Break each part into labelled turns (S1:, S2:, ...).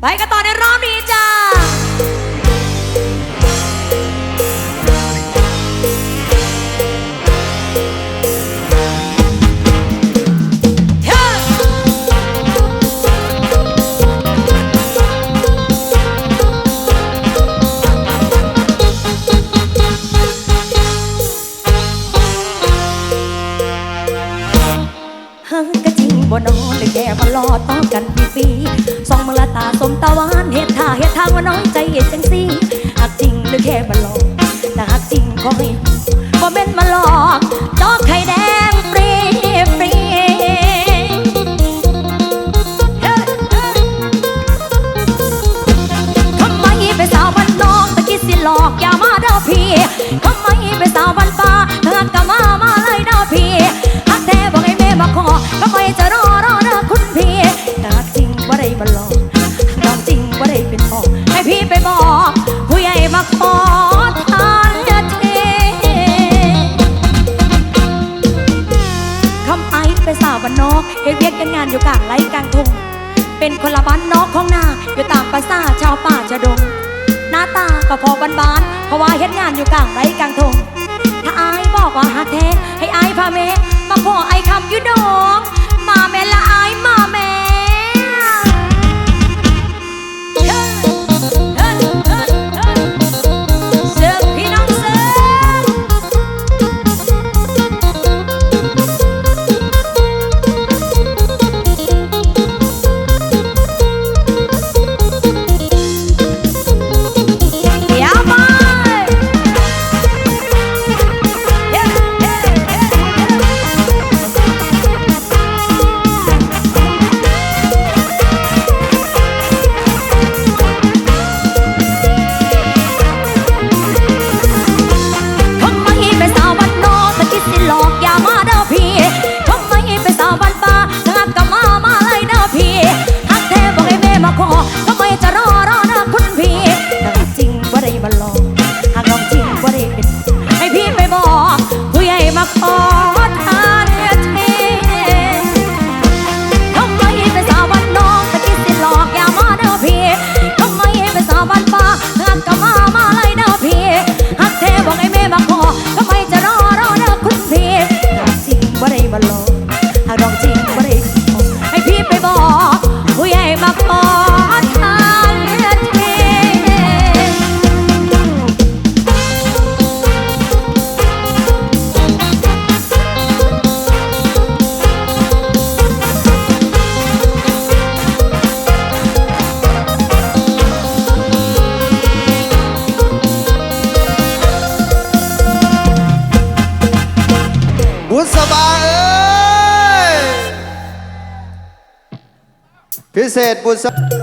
S1: ไปกันต่อใน ตาหวานเหตุท่าเหตุทางว่าน้อยใจเหตุจังซีหักจริงหรือแค่มาหลอกแต่หักจริงก็ให้บ่แม่นมาหลอกจอกใคร คนละบ้านนอกของนาอยู่ตามภาษาชาวป่าชะดง หน้าตาก็พอบ้านๆเพราะว่าเฮ็ดงานอยู่กลางไร่กลางทง ถ้าอายบอกว่าหักแท้ให้อายพาเมมาขอไอคำยุดง said was.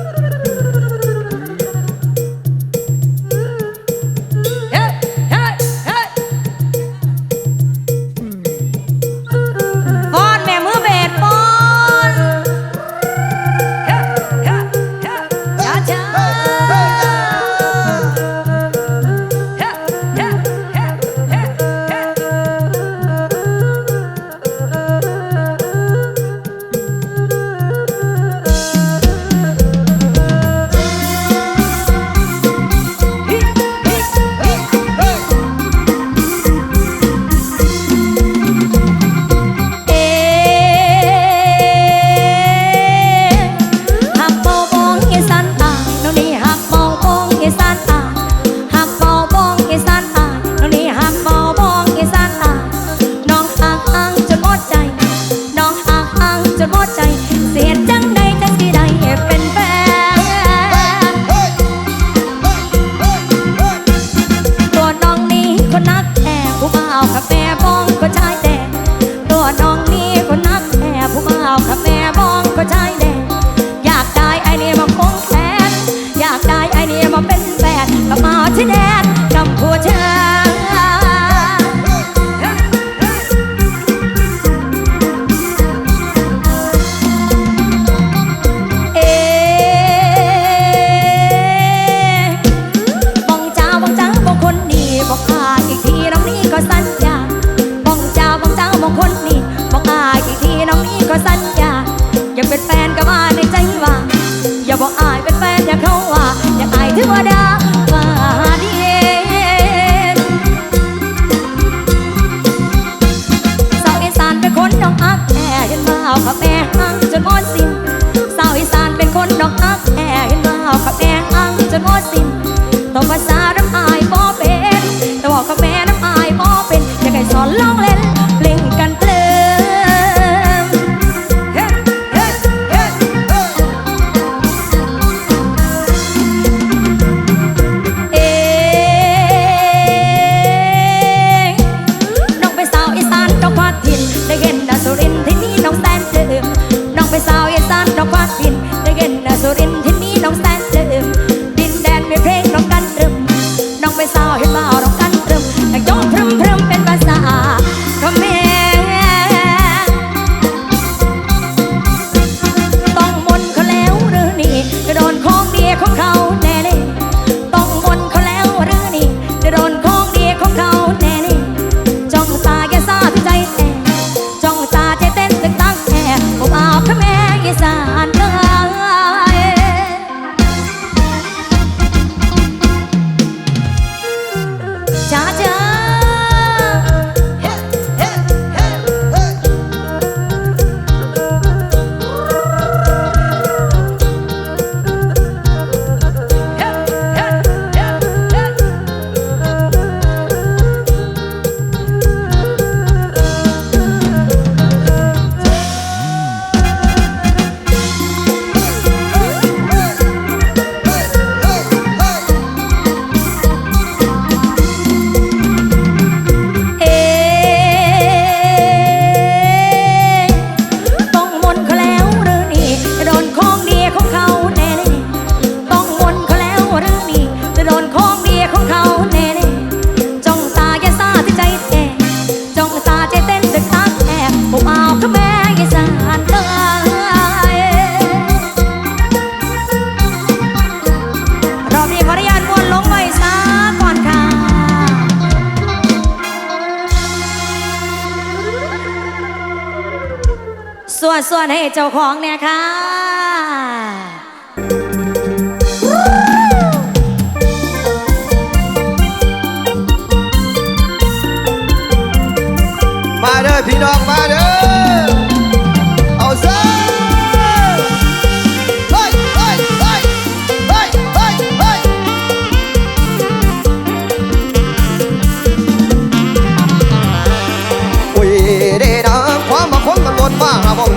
S1: ส่วนให้เจ้าของเนี่ยค่ะ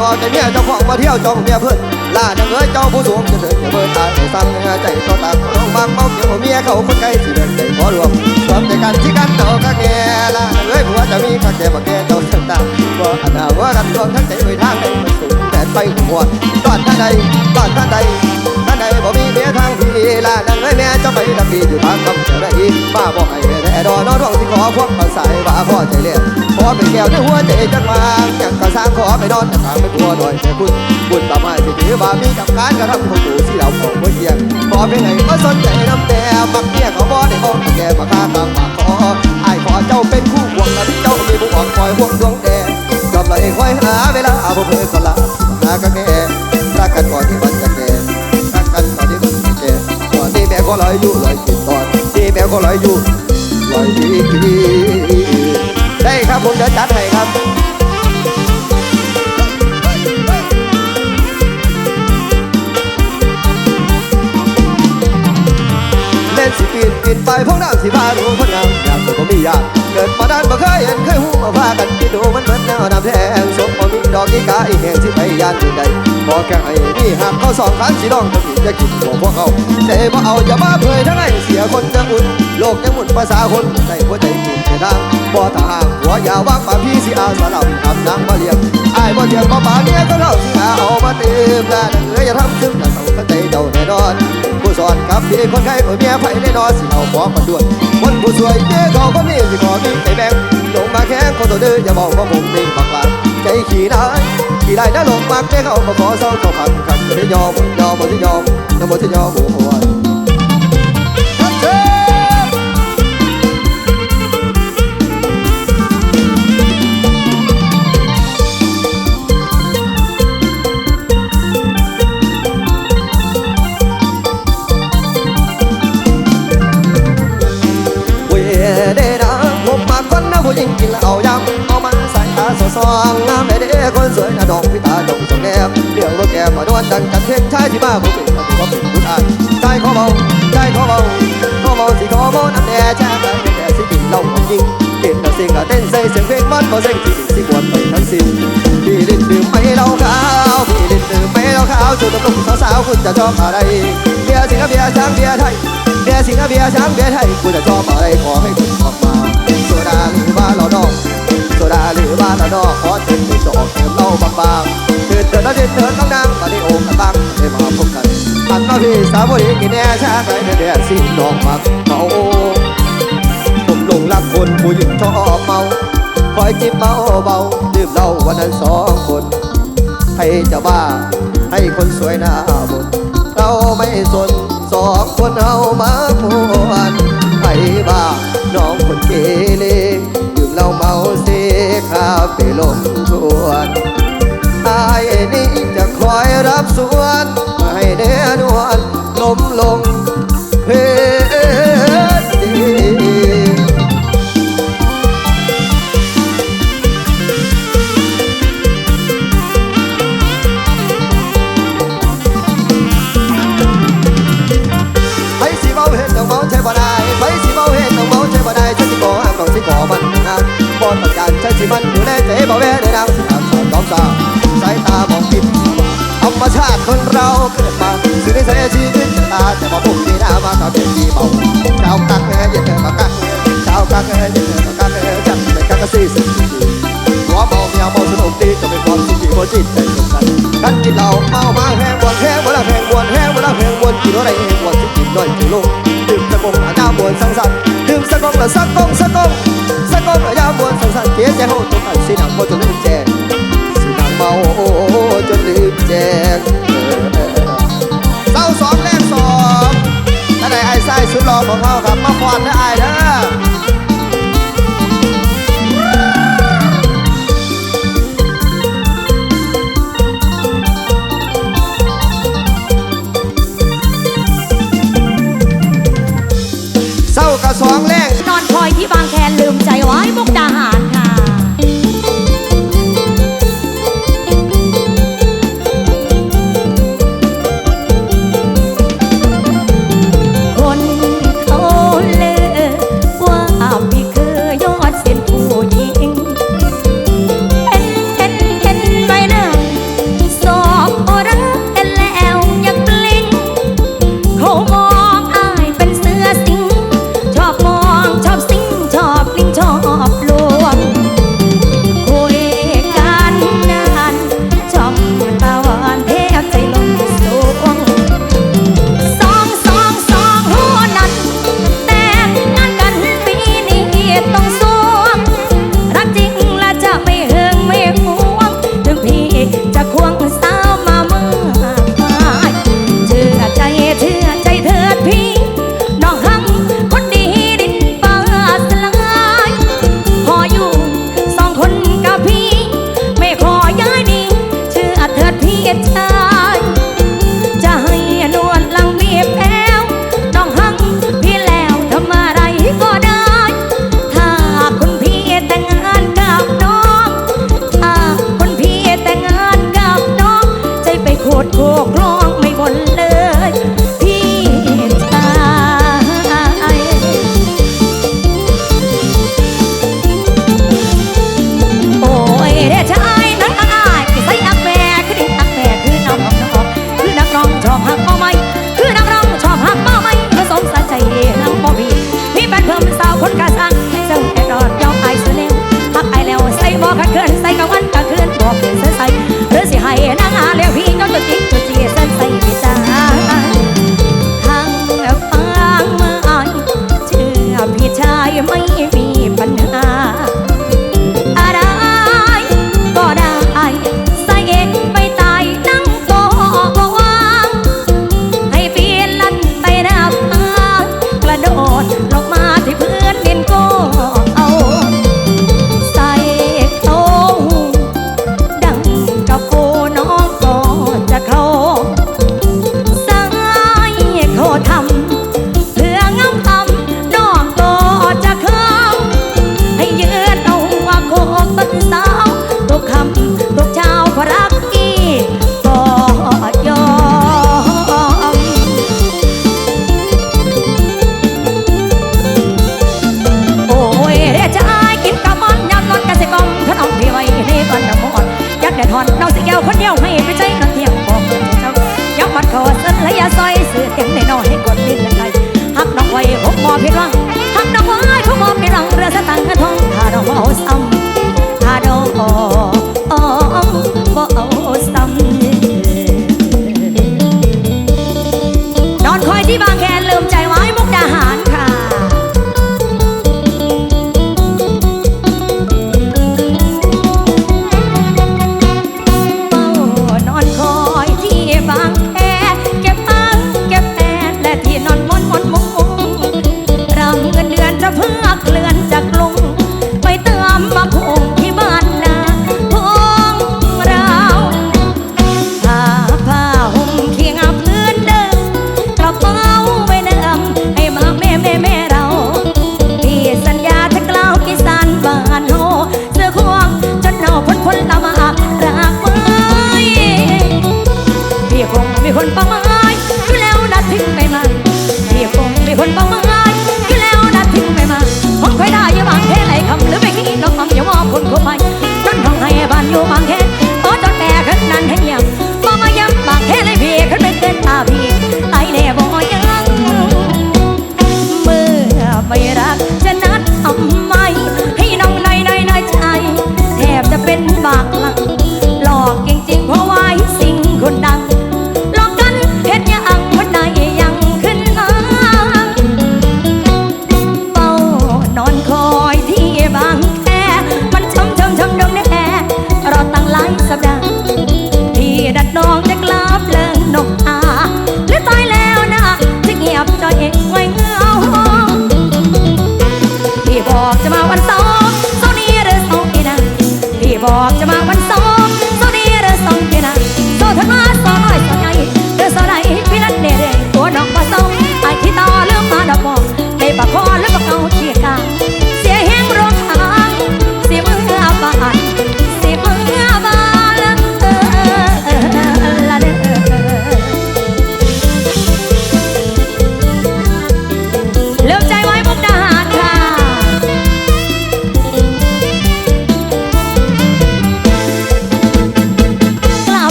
S2: พอใจเมียเจ้าของมาเที่ยวจองเมียเพื่อนลาดังเอ้ยเจ้าผู้สูงจะเถิดอย่าเบิ่นตายสั่งให้ใจต่อตากลงบางเมาเกี่ยวเมียเขาคนไกลสิเดินใจขอรวมรวมใจกันที่กันต่อกันแก่ลาเอ้ยผัวจะมีข้าแก่มาแก่เจ้าเชิงตาบ่เอันหาว่ากันรวมทั้งใจไปทางใดมันสูงแต่ไปหัวตอนท่านใดตอนท่านใด ใดบ่มีเมียทางพี่ลาดังเอ้ยแม่เจ้าไปดังพี่อยู่ทางคำเจ้าได้บ้าบ่ให้แต่ดอนอท้องที่ขอควงมาใส่ว่าพ่อใจเลี้ยขอเป็นแก้วในหัวใจจังวางอย่างกระสร้างขอไปนอนทางไม่กลัวหน่อยแต่คุณบุญบาไม้สิถือว่ามีกับการกระทำของตู่ที่เราของบ่เที่ยงขอเพียงไงก็สนใจน้ำแต่มักเมียเขาบ่ได้บอกแก่มาฆ่าตามปากขอไอ้ขอเจ้าเป็นคู่ควงกันเจ้ามีบุญอ่อนคอยห่วงดวงแดงจอบเลยคอยหาเวลาบ่เพิ่นละ ก็ลอยอยู่ลอยติดตอนที่แมวก็ลอยอยู่ลอยดีได้ครับผมจะจัดให้ครับ ไปพวกน้ำสิพาดูคนงามอยากตัวก็มีอยากเกิดมาด้านบ่เคยเห็นเคยหูมาพากันกินดูมันเหมือนแนวน้ำแทงสมบ่มีดอกกีกาอีแห่งสิไปยานที่ใดขอแค่ไอ้นี่หากเขาสองขันสิลองทำผิดจะกินของพวกเขาใจบ่เอาอย่ามาเผยทั้งไงเสียคนจะอุ่นโลกยังหมุนภาษาคนในหัวใจกินแต่ทางบ่ทางหัวยาววางป่าพี่สิอาสาเราทำนางมาเลี้ยงไอ้บ่เทียงบ่ป่าเมียก็เล่าสิหาเอามาเติมลาดังเอ้ยอย่าทำซึมอย่าเศร้าเข้าใจเจ้าแน่นอน ผู้สอนกับพี่คนไข้คนเมียไผ่แน่นอนสิเอาของมาด้วยคนผู้สวยเจ้เขาก็มีสิขอมีใจแบ่งลงมาแข้งคนตัวดื้ออย่าบอกว่าผมเป็นบักลาใจขี้นายขี้ได้นะลงมากแม่เขามาขอเศร้าเขาขันขันไม่ยอมยอมบ่ที่ยอมยอมบ่ที่ยอมโอ้โห คนนะผู้หญิงกินเหล้ายำเอามันใส่ตาสอซองงามเด้คนสวยนะดอกพิตาดงสองแนบเรื่องรถแก้มมาดวนดังจันเพ่งชายที่บ้าผมเป็นมาถือว่าเป็นผู้ชายชายขอเบาชายขอเบาขอเบาสิขอเบาน้ำแดงแช่ใจเป็นแต่สิกินเหล้าของจริงกินแต่สิ่งอะเต้นใส่เสียงเพลงมันพอเสียงที่ดิสิกวนไปทั้งสิ้นพี่ลิ้นดื่มไม่เหล้าขาวพี่ลิ้นดื่มไม่เหล้าขาวจูบกับลูกสาวๆคุณจะชอบอะไรเบียร์สิงห์เบียร์ช้างเบียร์ไทยเบียร์สิงห์เบียร์ช้างเบียร์ไทยกูจะชอบอะไรขอให้คุณออกมาโซดา หรือว่าเราดอกโซดาหรือว่าเราดอกขอเชิญไปจอกเติมเหล้าบางๆเถิดเถิดแล้วเถิดเถิดน้องนางมาได้โอบกันบ้างได้มาพบกันอันน้องพี่สาวบุรีกินแน่ช้าไปเดือดสิดอกมักเมาผมหลงรักคนผู้หญิงชอบเมาคอยจิบเมาเบาดื่มเหล้าวันนั้นสองคนให้จ้าบ้าให้คนสวยหน้าบนเราไม่สนสองคนเอามาพวนให้บ้าน้องคนเกเร คาไปลมทวนอายนี้จะคอยรับส่วนให้เนื้อนวน บ่แว่ในนางสิอาสอนต้องสาวสายตามองผิดธรรมชาติคนเราเกิดมาสิ่งที่ใส่ชีวิตตาแต่บ่พุ่งที่หน้ามากับเป็นที่เมาชาวกักแห่เย็นเอมากักชาวกักแห่เย็นเอมากักเงยจังเป็นกักกะซี่สิบหัวเมาเมียเมาสนุกดีจะเป็นความสุขที่บ่จิตใจตรงกันกันกินเหล้าเมามาแห้งบวนแห้งบ่ละแห้งบวนแห้งบ่ละแห้งบวนกินอะไรแห้งบวนสิกินน้อยจิลงดื่มสะกงอาญามวนสังสรรค์ดื่มสะกงละสักกงสะกงสะกง ญามวนสังสรรค์เกียใจโหดตรงกันสีหนังโมจนลืมแจงสีหนังเมาจนลืมแจงเศร้าสองแรกสองถ้าได้ไอ้ไส้สุดรอของเขาครับมาฟอนนะ